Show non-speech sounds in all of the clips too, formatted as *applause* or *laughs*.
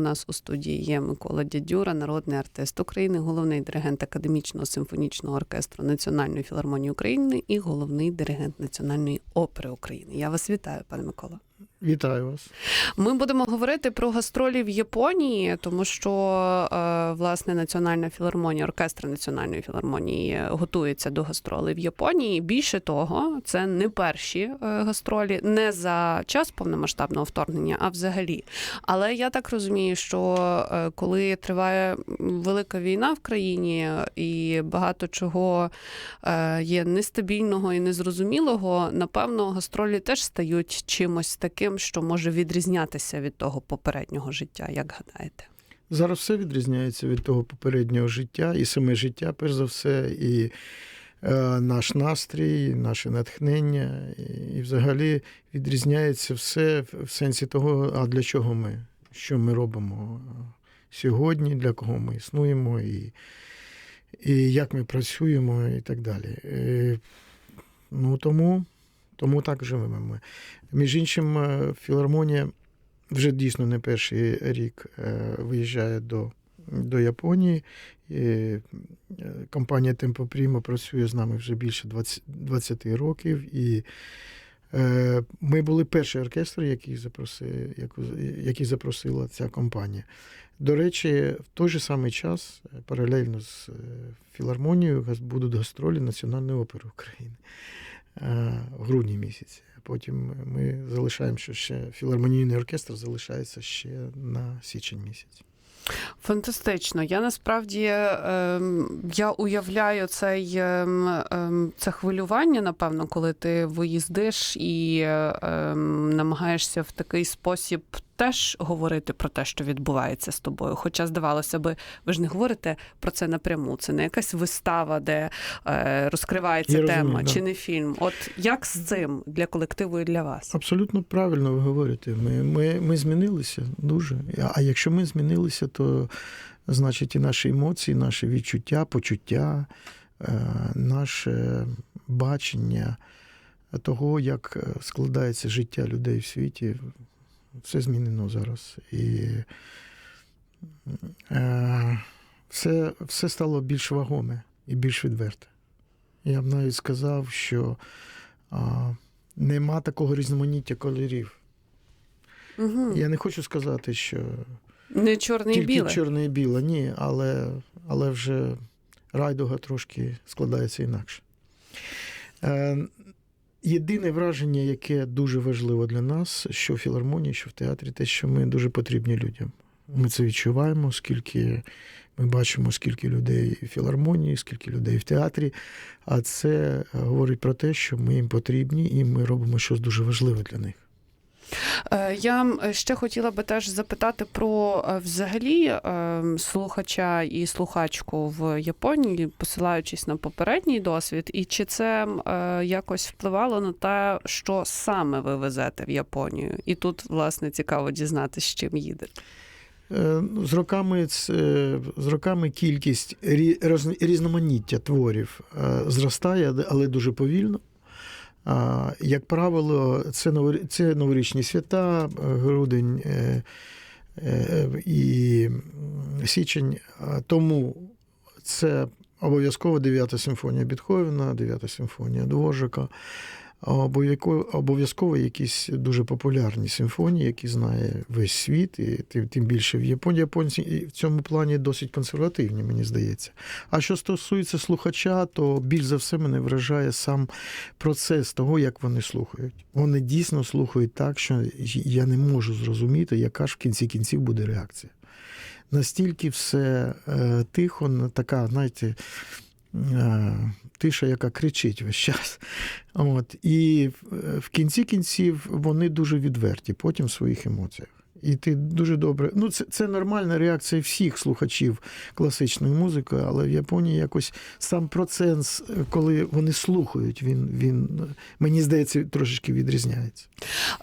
нас у студії є Микола Дядюра, народний артист України, головний диригент академічного симфонічного оркестру Національної філармонії України і головний диригент Національної опери України. Я вас вітаю, пане Микола. Вітаю вас. Ми будемо говорити про гастролі в Японії, тому що е, власне Національна філармонія, оркестр Національної філармонії готується до гастролей в Японії. Більше того, це не перші е, гастролі, не за час повномасштабного вторгнення, а взагалі. Але я так розумію, що е, коли триває велика війна в країні і багато чого є нестабільного і незрозумілого, напевно, гастролі теж стають чимось таким, що може відрізнятися від того попереднього життя, як гадаєте? Зараз все відрізняється від того попереднього життя, і саме життя, перш за все, і е, наш настрій, наше натхнення, і, і взагалі відрізняється все в сенсі того, а для чого ми, що ми робимо сьогодні, для кого ми існуємо, і, і як ми працюємо, і так далі. Е, ну тому, тому так живемо ми. Між іншим, е, філармонія вже дійсно не перший рік е, виїжджає до, до Японії. І е, компанія Темпо Прімо працює з нами вже більше 20, 20 років. І ми були перший оркестр, який, запросив, який запросила ця компанія. До речі, в той же самий час, паралельно з філармонією, будуть гастролі Національної опери України в грудні місяці. Потім ми залишаємо, ще філармонійний оркестр залишається ще на січень місяць. Фантастично. Я насправді ем, я уявляю цей ем, ем, це хвилювання, напевно, коли ти виїздиш і намагаєшся в такий спосіб теж говорити про те, що відбувається з тобою. Хоча, здавалося би, ви ж не говорите про це напряму. Це не якась вистава, де е, розкривається Я тема, розумію, да. чи не фільм. От як з цим для колективу і для вас? Абсолютно правильно ви говорите. Ми, ми, ми змінилися дуже. А якщо ми змінилися, то значить і наші емоції, наші відчуття, почуття, е, наше бачення того, як е, складається життя людей в світі, все змінено зараз. І е, все, все стало більш вагоме і більш відверте. Я б навіть сказав, що а, нема такого різноманіття кольорів. Угу. Я не хочу сказати, що Не чорне і біле. чорне і біле, ні, але, але вже райдуга трошки складається інакше. Е, єдине враження, яке дуже важливо для нас, що в філармонії, що в театрі, те, що ми дуже потрібні людям. Ми це відчуваємо, скільки ми бачимо, скільки людей в філармонії, скільки людей в театрі. А це говорить про те, що ми їм потрібні, і ми робимо щось дуже важливе для них. Е, Я ще хотіла би теж запитати про е, взагалі е, слухача і слухачку в Японії, посилаючись на попередній досвід, і чи це якось впливало на те, що саме ви везете в Японію? І тут, власне, цікаво дізнатися, з чим їдете. Ну, З роками, з роками кількість рі- різноманіття творів зростає, але дуже повільно. Як правило, це, це новорічні свята, е, грудень е, е, і січень. Тому це обов'язково 9 симфонія Бітховена, 9 симфонія Дворжика. Обов'язково- якісь дуже популярні симфонії, які знає весь світ, і тим, більше в Японії. Японці і в цьому плані досить консервативні, мені здається. А що стосується слухача, то більш за все мене вражає сам процес того, як вони слухають. Вони дійсно слухають так, що я не можу зрозуміти, яка ж в кінці кінців буде реакція. Настільки все е, тихо, така, знаєте, тиша, яка кричить весь час. От. І в- в кінці кінців вони дуже відверті потім в своїх емоціях. І ти дуже добре. Ну, це, це нормальна реакція всіх слухачів класичної музики, але в Японії якось сам процес, коли вони слухають, він, він мені здається, трошечки відрізняється.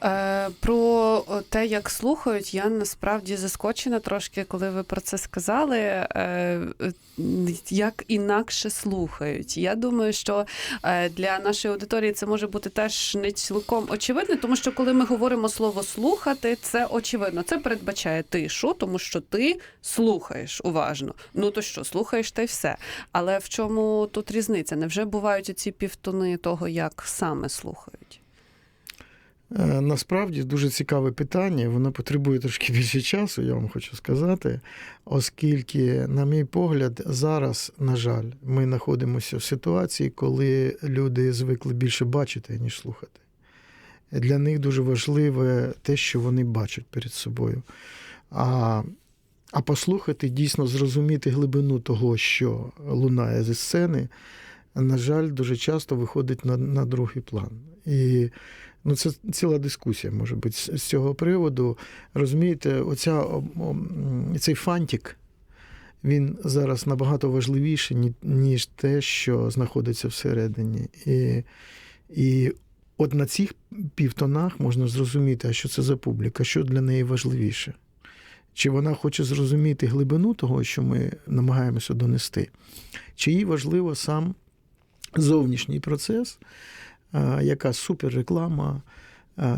Е, Про те, як слухають, я насправді заскочена трошки, коли ви про це сказали. Е, Як інакше слухають. Я думаю, що е, для нашої аудиторії це може бути теж не цілком очевидно, тому що коли ми говоримо слово слухати, це очевидно. Очевидно, це передбачає тишу, тому що ти слухаєш уважно. Ну то що, слухаєш та й все. Але в чому тут різниця? Невже бувають ці півтони того, як саме слухають? Е, Насправді дуже цікаве питання. Воно потребує трошки *laughs* більше часу, я вам хочу сказати, оскільки, на мій погляд, зараз, на жаль, ми знаходимося в ситуації, коли люди звикли більше бачити, ніж слухати. Для них дуже важливе те, що вони бачать перед собою. А, а послухати, дійсно зрозуміти глибину того, що лунає зі сцени, на жаль, дуже часто виходить на, на другий план. І Ну, це ціла дискусія може бути з цього приводу. Розумієте, оця, цей фантик, він зараз набагато важливіший, ніж те, що знаходиться всередині. І, і от на цих півтонах можна зрозуміти, а що це за публіка, що для неї важливіше. Чи вона хоче зрозуміти глибину того, що ми намагаємося донести, чи їй важливо сам зовнішній процес, якась суперреклама,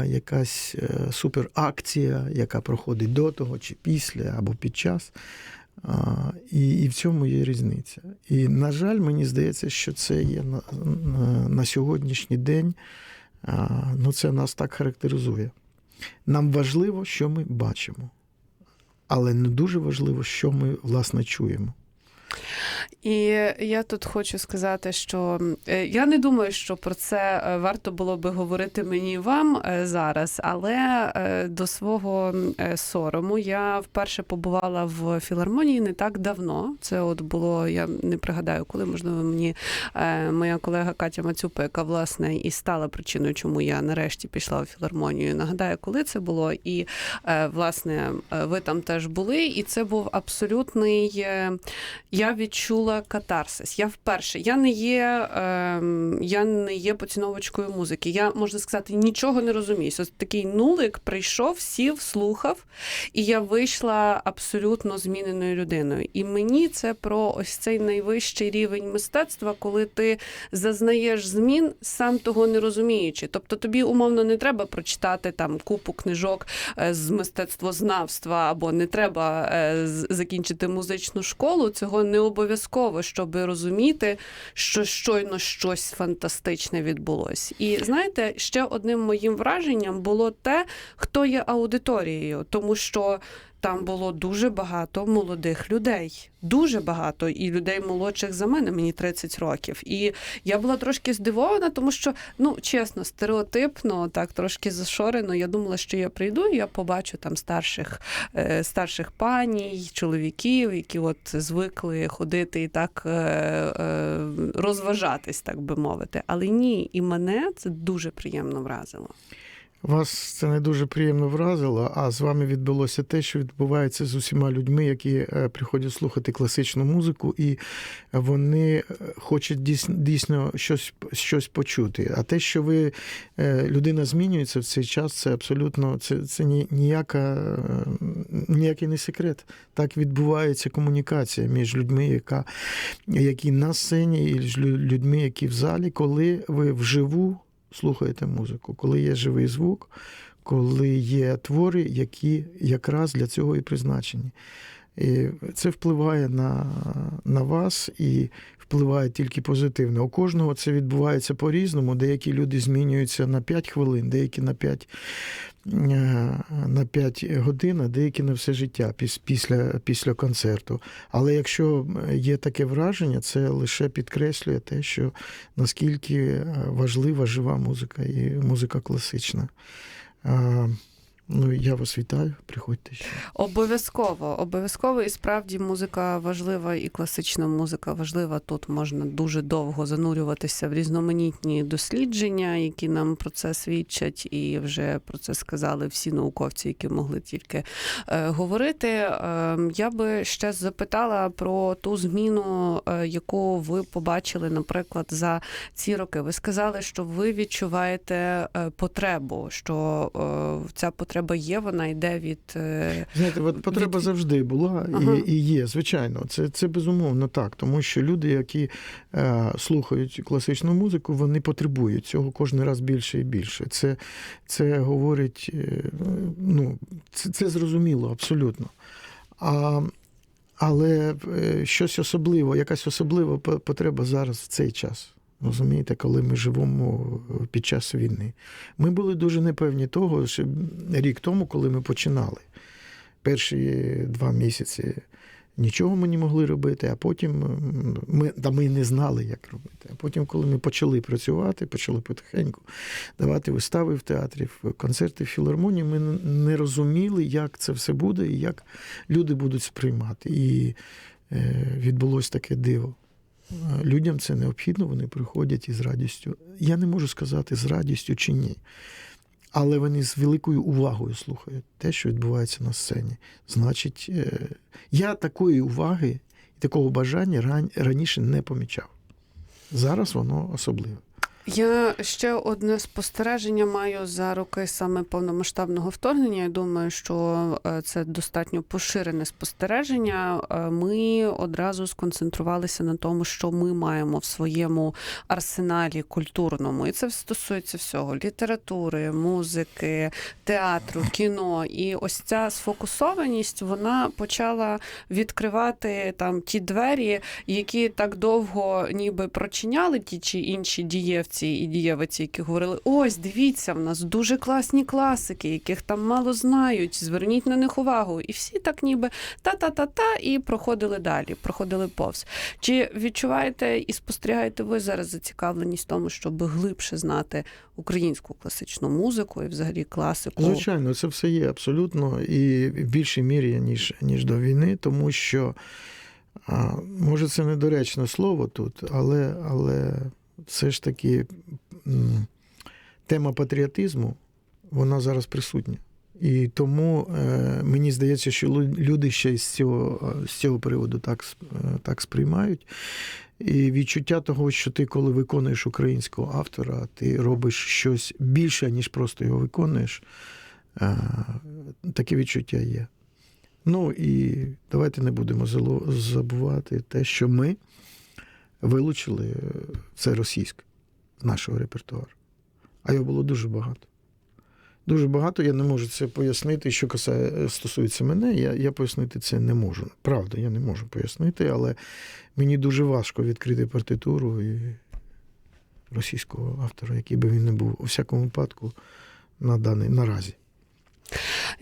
якась е, суперакція, яка проходить до того, чи після, або під час. І, і в цьому є різниця. І, на жаль, мені здається, що це є на, на, на сьогоднішній день. Ну, це нас так характеризує. Нам важливо, що ми бачимо, але не дуже важливо, що ми власне чуємо. І я тут хочу сказати, що е, я не думаю, що про це е, варто було би говорити мені і вам е, зараз, але до свого сорому я вперше побувала в філармонії не так давно. Це от було, я не пригадаю, коли можливо мені моя колега Катя Мацюпа, яка власне і стала причиною, чому я нарешті пішла в філармонію. Нагадаю, коли це було, і власне ви там теж були, і це був абсолютний. Е, Я відчула катарсис. Я вперше. Я не є, ем, я не є поціновочкою музики. Я можна сказати, нічого не розумію. Ось такий нулик прийшов, сів, слухав, і я вийшла абсолютно зміненою людиною. І мені це про ось цей найвищий рівень мистецтва, коли ти зазнаєш змін, сам того не розуміючи. Тобто тобі умовно не треба прочитати там купу книжок е, з мистецтвознавства, або не треба е, закінчити музичну школу. Цього не обов'язково, щоб розуміти, що щойно щось фантастичне відбулось. І знаєте, ще одним моїм враженням було те, хто є аудиторією, тому що. Там було дуже багато молодих людей, дуже багато, і людей молодших за мене, мені 30 років. І я була трошки здивована, тому що, ну чесно, стереотипно, так трошки зашорено. Я думала, що я прийду, і я побачу там старших, е, старших паній, чоловіків, які от звикли ходити і так е, е, розважатись, так би мовити. Але ні, і мене це дуже приємно вразило. Вас це не дуже приємно вразило, а з вами відбулося те, що відбувається з усіма людьми, які е, приходять слухати класичну музику, і вони е, хочуть дійсно, щось, щось почути. А те, що ви е, людина змінюється в цей час, це абсолютно це, це ніяка, ніякий не секрет. Так відбувається комунікація між людьми, яка, які на сцені, і людьми, які в залі, коли ви вживу слухаєте музику, коли є живий звук, коли є твори, які якраз для цього і призначені. І це впливає на, на вас і впливає тільки позитивно. У кожного це відбувається по-різному. Деякі люди змінюються на 5 хвилин, деякі на 5, е, на 5 годин, а деякі на все життя піс- після, після концерту. Але якщо є таке враження, це лише підкреслює те, що наскільки е, важлива жива музика і музика класична. Ну, я вас вітаю, приходьте ще. Обов'язково, обов'язково, і справді музика важлива, і класична музика важлива. Тут можна дуже довго занурюватися в різноманітні дослідження, які нам про це свідчать, і вже про це сказали всі науковці, які могли тільки е, говорити. Е, я би ще запитала про ту зміну, е, яку ви побачили, наприклад, за ці роки. Ви сказали, що ви відчуваєте е, потребу, що е, ця потреба потреба є, вона йде від е, Знаєте, от потреба від- завжди була Ага. і, і є, звичайно. Це, це безумовно так. Тому що люди, які е, слухають класичну музику, вони потребують цього кожен раз більше і більше. Це, це говорить, е, ну, це, це зрозуміло абсолютно. А, але е, щось особливо, якась особлива потреба зараз в цей час. Розумієте, коли ми живемо е, під час війни. Ми були дуже непевні того, що рік тому, коли ми починали. Перші два місяці нічого ми не могли робити, а потім ми, та ми не знали, як робити. А потім, коли ми почали працювати, почали потихеньку давати вистави в театрі, в концерти в філармонії, ми не розуміли, як це все буде і як люди будуть сприймати. І е, відбулось таке диво. Людям це необхідно, вони приходять із радістю. Я не можу сказати, з радістю чи ні. Але вони з великою увагою слухають те, що відбувається на сцені. Значить, е, я такої уваги і такого бажання раніше не помічав. Зараз воно особливе. Я ще одне спостереження маю за роки саме повномасштабного вторгнення. Я думаю, що е, це достатньо поширене спостереження. Е, Ми одразу сконцентрувалися на тому, що ми маємо в своєму арсеналі культурному, і це стосується всього: літератури, музики, театру, кіно. І ось ця сфокусованість вона почала відкривати там ті двері, які так довго ніби прочиняли ті чи інші дієвці і дієвиці, які говорили: ось дивіться, в нас дуже класні класики, яких там мало знають. Зверніть на них увагу. І всі так ніби та-та-та-та, і проходили далі, проходили повз. Чи відчуваєте і спостерігаєте ви зараз зацікавленість в тому, щоб глибше знати українську класичну музику і взагалі класику? Звичайно, це все є абсолютно і в більшій мірі, ніж, ніж до війни, тому що, а, може, це недоречне слово тут, але, але все ж таки тема патріотизму, вона зараз присутня. І тому е, мені здається, що люди ще з цього, з цього приводу так, е, так сприймають. І відчуття того, що ти, коли виконуєш українського автора, ти робиш щось більше, ніж просто його виконуєш. Е, Таке відчуття є. Ну і давайте не будемо забувати те, що ми вилучили е, це російське з нашого репертуару. А його було дуже багато. Дуже багато, я не можу це пояснити. Що касає, стосується мене, я, я пояснити це не можу. Правда, я не можу пояснити, але мені дуже важко відкрити партитуру і російського автора, який би він не був, у всякому випадку, на даний наразі.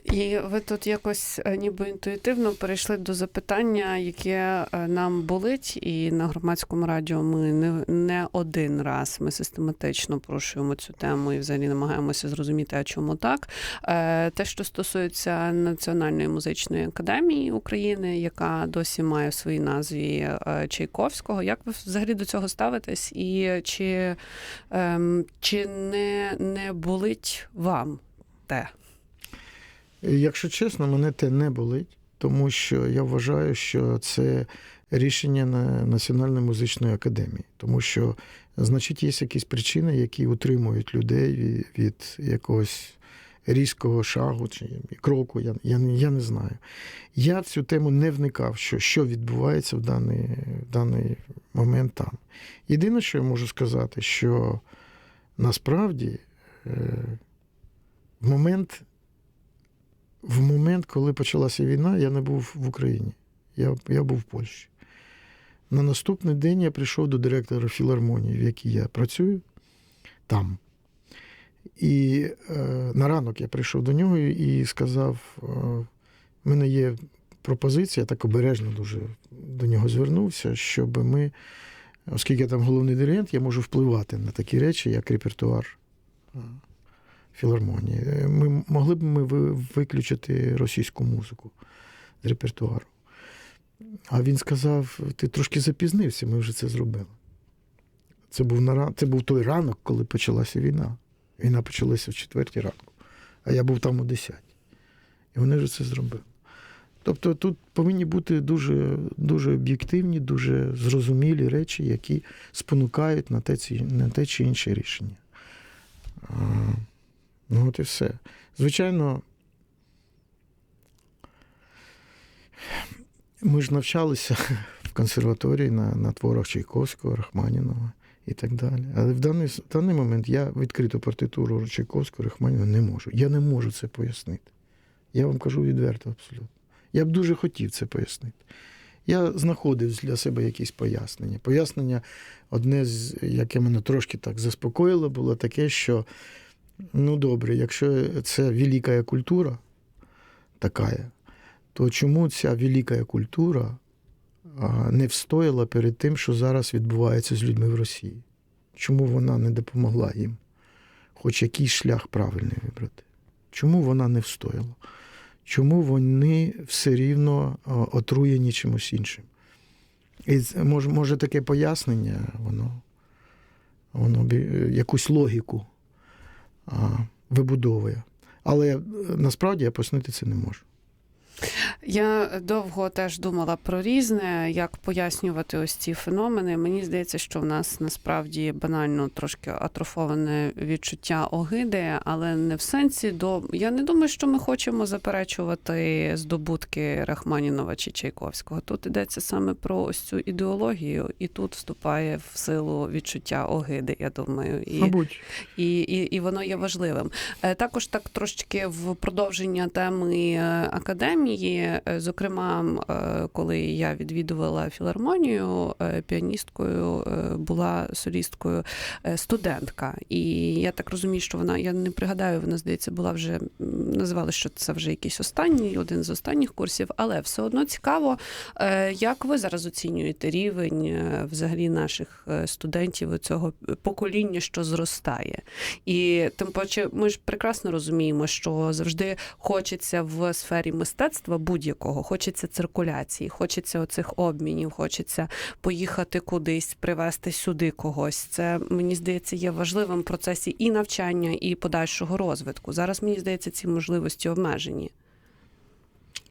І ви тут якось е, ніби інтуїтивно перейшли до запитання, яке е, нам болить, і на громадському радіо ми не, не один раз ми систематично порушуємо цю тему і взагалі намагаємося зрозуміти, а чому так. Е, Те, що стосується Національної музичної академії України, яка досі має в своїй назві Чайковського, як ви взагалі до цього ставитесь? І чи, ем, чи не, не болить вам те? Якщо чесно, мене те не болить, тому що я вважаю, що це рішення на Національної музичної академії, тому що, значить, є якісь причини, які утримують людей від, якогось різкого шагу чи кроку. Я, я, я не знаю. Я в цю тему не вникав, що, що відбувається в даний, в даний момент там. Єдине, що я можу сказати, що насправді е, в момент в момент, коли почалася війна, я не був в Україні. Я, я був в Польщі. На наступний день я прийшов до директора філармонії, в якій я працюю там. І е, на ранок я прийшов до нього і сказав: е, в мене є пропозиція, так обережно дуже до нього звернувся, щоб ми, оскільки я там головний диригент, я можу впливати на такі речі, як репертуар е, філармонії. Е, Ми могли б ми виключити російську музику з репертуару. А він сказав: ти трошки запізнився, ми вже це зробили. Це був, на, це був той ранок, коли почалася війна. Війна почалася в четвертій ранку, а я був там о 10. І вони вже це зробили. Тобто тут повинні бути дуже, дуже об'єктивні, дуже зрозумілі речі, які спонукають на те, на те чи інше рішення. Ну, от і все. Звичайно, ми ж навчалися в консерваторії на на творах Чайковського, Рахманінова і так далі. Але в даний в даний момент я відкриту партитуру Чайковського, Рахманінова не можу. Я не можу це пояснити. Я вам кажу відверто абсолютно. Я б дуже хотів це пояснити. Я знаходив для себе якісь пояснення. Пояснення, одне, з, яке мене трошки так заспокоїло, було таке, що ну добре, якщо це велика культура така, то чому ця велика культура не встояла перед тим, що зараз відбувається з людьми в Росії? Чому вона не допомогла їм? Хоч якийсь шлях правильний вибрати? Чому вона не встояла? Чому вони все рівно отруєні чимось іншим? І може, може таке пояснення, воно, воно якусь логіку вибудовує. Але е, насправді я пояснити це не можу. Я довго теж думала про різне, як пояснювати ось ці феномени. Мені здається, що в нас насправді банально трошки атрофоване відчуття огиди, але не в сенсі до. Я не думаю, що ми хочемо заперечувати здобутки Рахманінова чи Чайковського. Тут йдеться саме про ось цю ідеологію, і тут вступає в силу відчуття огиди. Я думаю, і Мабуть, і, і, і воно є важливим. Е, Також так трошечки в продовження теми е, академії, зокрема, е, коли я відвідувала філармонію, е, піаністкою е, була солісткою е, студентка. І я так розумію, що вона, я не пригадаю, вона здається, була вже називали, що це вже якийсь останній, один з останніх курсів, але все одно цікаво, е, як ви зараз оцінюєте рівень е, взагалі наших е, студентів цього покоління, що зростає. І тим паче, ми ж прекрасно розуміємо, що завжди хочеться в сфері мистецтва будь-якого, хочеться циркуляції, хочеться оцих обмінів, хочеться поїхати кудись, привезти сюди когось. Це мені здається є важливим в процесі і навчання, і подальшого розвитку. Зараз мені здається, ці можливості обмежені.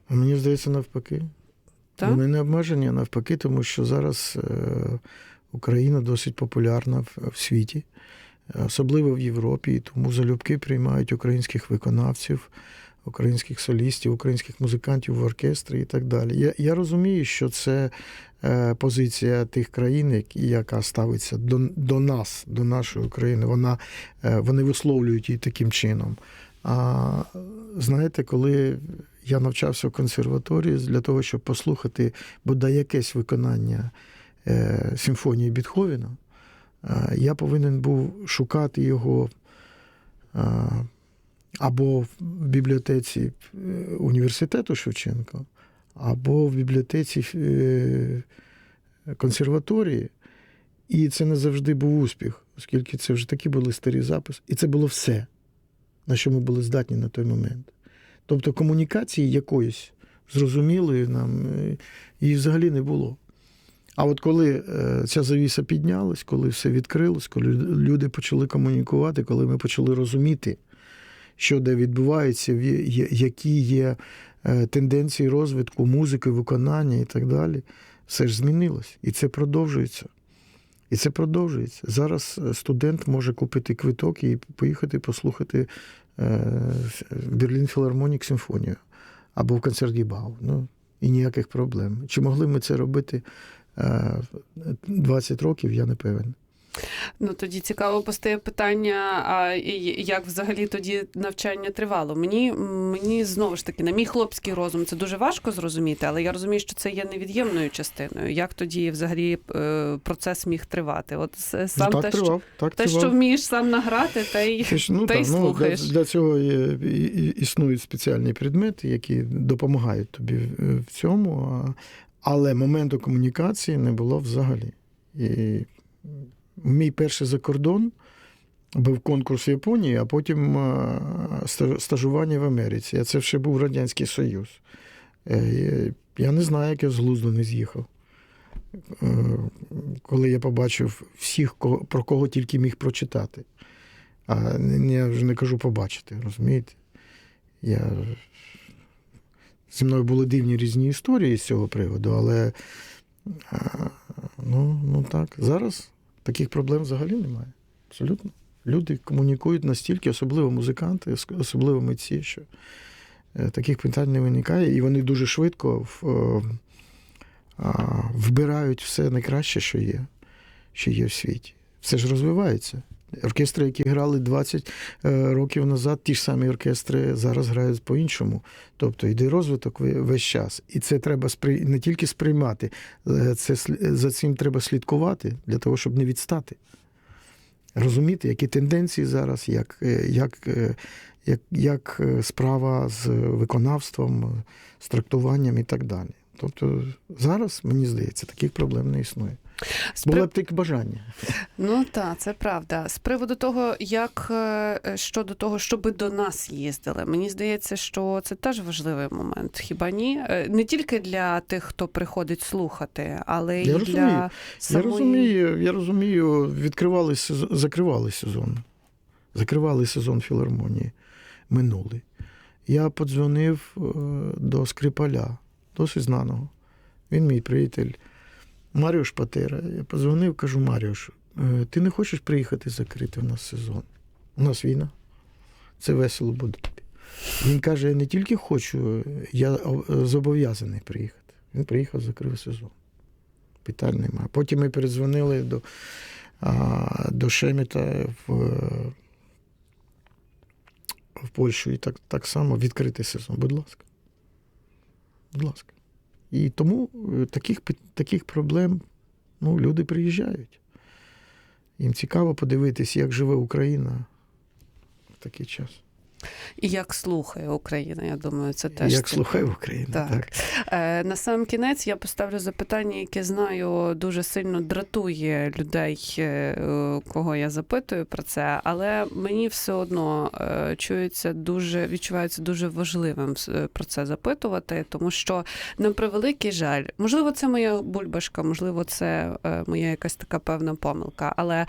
а мені здається, навпаки. Так? Вони не обмежені, а навпаки, тому що зараз е, Україна досить популярна в, в світі, особливо в Європі, тому залюбки приймають українських виконавців, українських солістів, українських музикантів в оркестрі і так далі. Я, я розумію, що це е, позиція тих країн, яка ставиться до, до нас, до нашої України. Вона, е, вони висловлюють її таким чином. А знаєте, коли я навчався в консерваторії для того, щоб послухати бодай якесь виконання е, симфонії Бітховена, е, я повинен був шукати його або в бібліотеці е, університету Шевченка, або в бібліотеці е, консерваторії. І це не завжди був успіх, оскільки це вже такі були старі записи. І це було все, на що ми були здатні на той момент. Тобто комунікації якоїсь зрозумілої нам е, її взагалі не було. А от коли ця завіса піднялась, коли все відкрилось, коли люди почали комунікувати, коли ми почали розуміти, що де відбувається, які є е, тенденції розвитку музики, виконання і так далі, все ж змінилось. І це продовжується. І це продовжується. Зараз е, студент може купити квиток і поїхати послухати е, Берлін Філармонік симфонію або в концерт Гібау. Ну, і ніяких проблем. Чи могли ми це робити е, 20 років, я не певен. Ну тоді цікаво постає питання: а як взагалі тоді навчання тривало? Мені мені знову ж таки, на мій хлопський розум, це дуже важко зрозуміти, але я розумію, що це є невід'ємною частиною. Як тоді взагалі е, процес міг тривати? От сам ну, те, так що. Так те, тривав. що вмієш сам награти, те й ну, та й так, ну, для, слухаєш. для цього є, існують спеціальні предмети, які допомагають тобі в цьому. Але моменту комунікації не було взагалі. І мій перший закордон був конкурс в Японії, а потім стажування в Америці. А це ще був Радянський Союз. Е, Я не знаю, як я з глузду не з'їхав. Е, Коли я побачив всіх, про кого тільки міг прочитати. А я вже не кажу побачити, розумієте? Я... Зі мною були дивні різні історії з цього приводу, але ну, ну так, зараз таких проблем взагалі немає. Абсолютно. Люди комунікують настільки, особливо музиканти, ос- особливо митці, що е, таких питань не виникає, і вони дуже швидко в, е, вбирають все найкраще, що є, що є в світі. Все ж розвивається. Оркестри, які грали 20 е, років назад, ті ж самі оркестри зараз грають по-іншому. Тобто йде розвиток ве- весь час. І це треба спри... не тільки сприймати, е, це, за цим треба слідкувати для того, щоб не відстати. Розуміти, які тенденції зараз, як, е, як, як, як справа з виконавством, з трактуванням і так далі. Тобто зараз, мені здається, таких проблем не існує. З при- Було б тільки бажання. Ну так, це правда. З приводу того, як е, щодо того, щоби до нас їздили, мені здається, що це теж важливий момент. Хіба ні? Е, Не тільки для тих, хто приходить слухати, але Я й розумію. для самої... Я розумію, я розумію, відкривали сезон, закривали сезон. Закривали сезон філармонії минулий. Я подзвонив е, до Скрипаля, досить знаного. Він мій приятель. Маріуш Патера. Я подзвонив, кажу, Маріуш, е, ти не хочеш приїхати закрити в нас сезон? У нас війна. Це весело буде. Він каже: я не тільки хочу, я е, зобов'язаний приїхати. Він приїхав, закрив сезон. Питань немає. Потім ми передзвонили до, до Шеміта в, в Польщу і так, так само відкритий сезон. Будь ласка. Будь ласка. І тому е, таких, таких проблем ну, люди приїжджають. Їм цікаво подивитись, як живе Україна в такий час. І як слухає Україна, я думаю, це теж як слухає Україна. Так. Так. Е, На сам кінець я поставлю запитання, яке знаю дуже сильно дратує людей, е, кого я запитую про це, але мені все одно е, чується дуже відчувається дуже важливим е, про це запитувати, тому що на превеликий жаль, можливо, це моя бульбашка, можливо, це моя якась така певна помилка. Але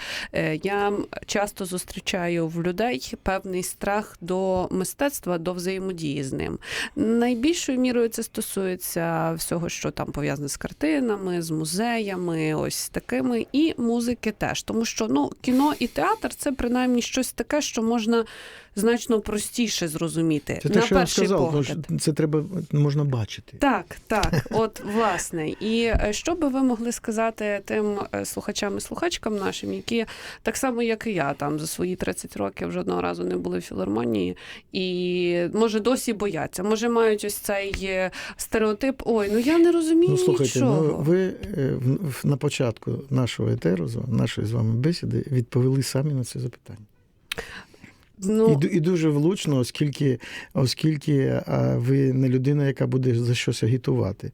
я часто зустрічаю в людей певний страх до мистецтва, до взаємодії з ним. Найбільшою мірою це стосується всього, що там пов'язане з картинами, з музеями, ось такими, і музики теж. Тому що ну, кіно і театр це принаймні щось таке, що можна значно простіше зрозуміти. Це на те, що я сказав, погляд. це треба можна бачити. Так, так, от власне. І е, що би ви могли сказати тим е, слухачам і слухачкам нашим, які так само, як і я, там за свої 30 років жодного разу не були в філармонії, і може досі бояться, може мають ось цей е, стереотип. Ой, ну я не розумію Ну, слухайте, нічого. ну ви на початку нашого етеру, нашої з вами бесіди, відповіли самі на це запитання. Ну, І, і дуже влучно, оскільки, оскільки ви не людина, яка буде за щось агітувати.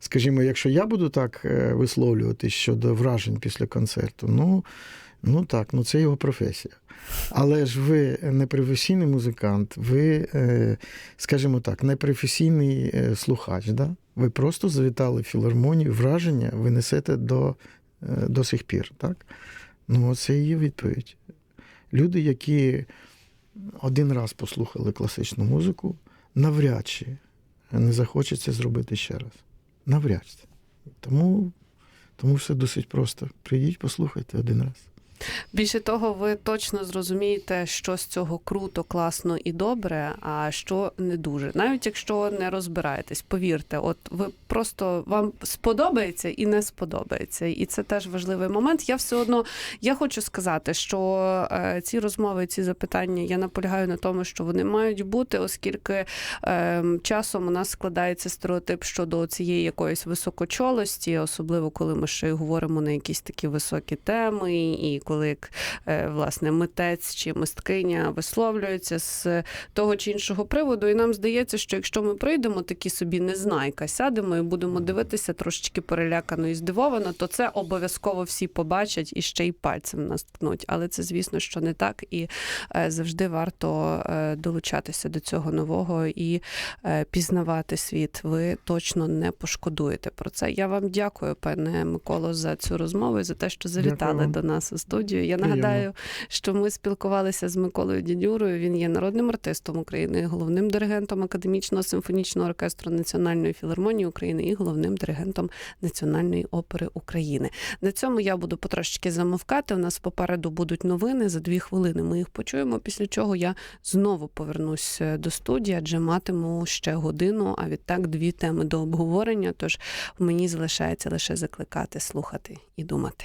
Скажімо, якщо я буду так е, висловлюватись щодо вражень після концерту, ну, ну так, ну це його професія. Але ж ви не професійний музикант, ви, е, скажімо так, не професійний е, слухач. Да? Ви просто завітали в філармонію, враження ви несете до, до сих пір. Так? Ну, це є відповідь. Люди, які один раз послухали класичну музику, навряд чи не захочеться зробити ще раз. Навряд чи. Тому, тому все досить просто. Прийдіть, послухайте один раз. Більше того, ви точно зрозумієте, що з цього круто, класно і добре, а що не дуже. Навіть якщо не розбираєтесь, повірте, от ви просто вам сподобається і не сподобається. І це теж важливий момент. Я все одно я хочу сказати, що е, ці розмови, ці запитання, я наполягаю на тому, що вони мають бути, оскільки е, часом у нас складається стереотип щодо цієї якоїсь високочолості, особливо коли ми ще й говоримо на якісь такі високі теми, і коли е, власне митець чи мисткиня висловлюється з того чи іншого приводу. І нам здається, що якщо ми прийдемо такі собі незнайка, сядемо і будемо дивитися трошечки перелякано і здивовано, то це обов'язково всі побачать і ще й пальцем нас ткнуть. Але це, звісно, що не так, і е, завжди варто е, долучатися до цього нового і пізнавати світ. Ви точно не пошкодуєте про це. Я вам дякую, пане Миколо, за цю розмову і за те, що завітали вам. до нас у студію. Студію. Я Приємно. нагадаю, що ми спілкувалися з Миколою Дідюрою. Він є народним артистом України, головним диригентом академічного симфонічного оркестру Національної філармонії України і головним диригентом Національної опери України. На цьому я буду потрошечки замовкати. У нас попереду будуть новини за дві хвилини. Ми їх почуємо. Після чого я знову повернусь е, до студії, адже матиму ще годину, а відтак дві теми до обговорення. Тож мені залишається лише закликати, слухати і думати.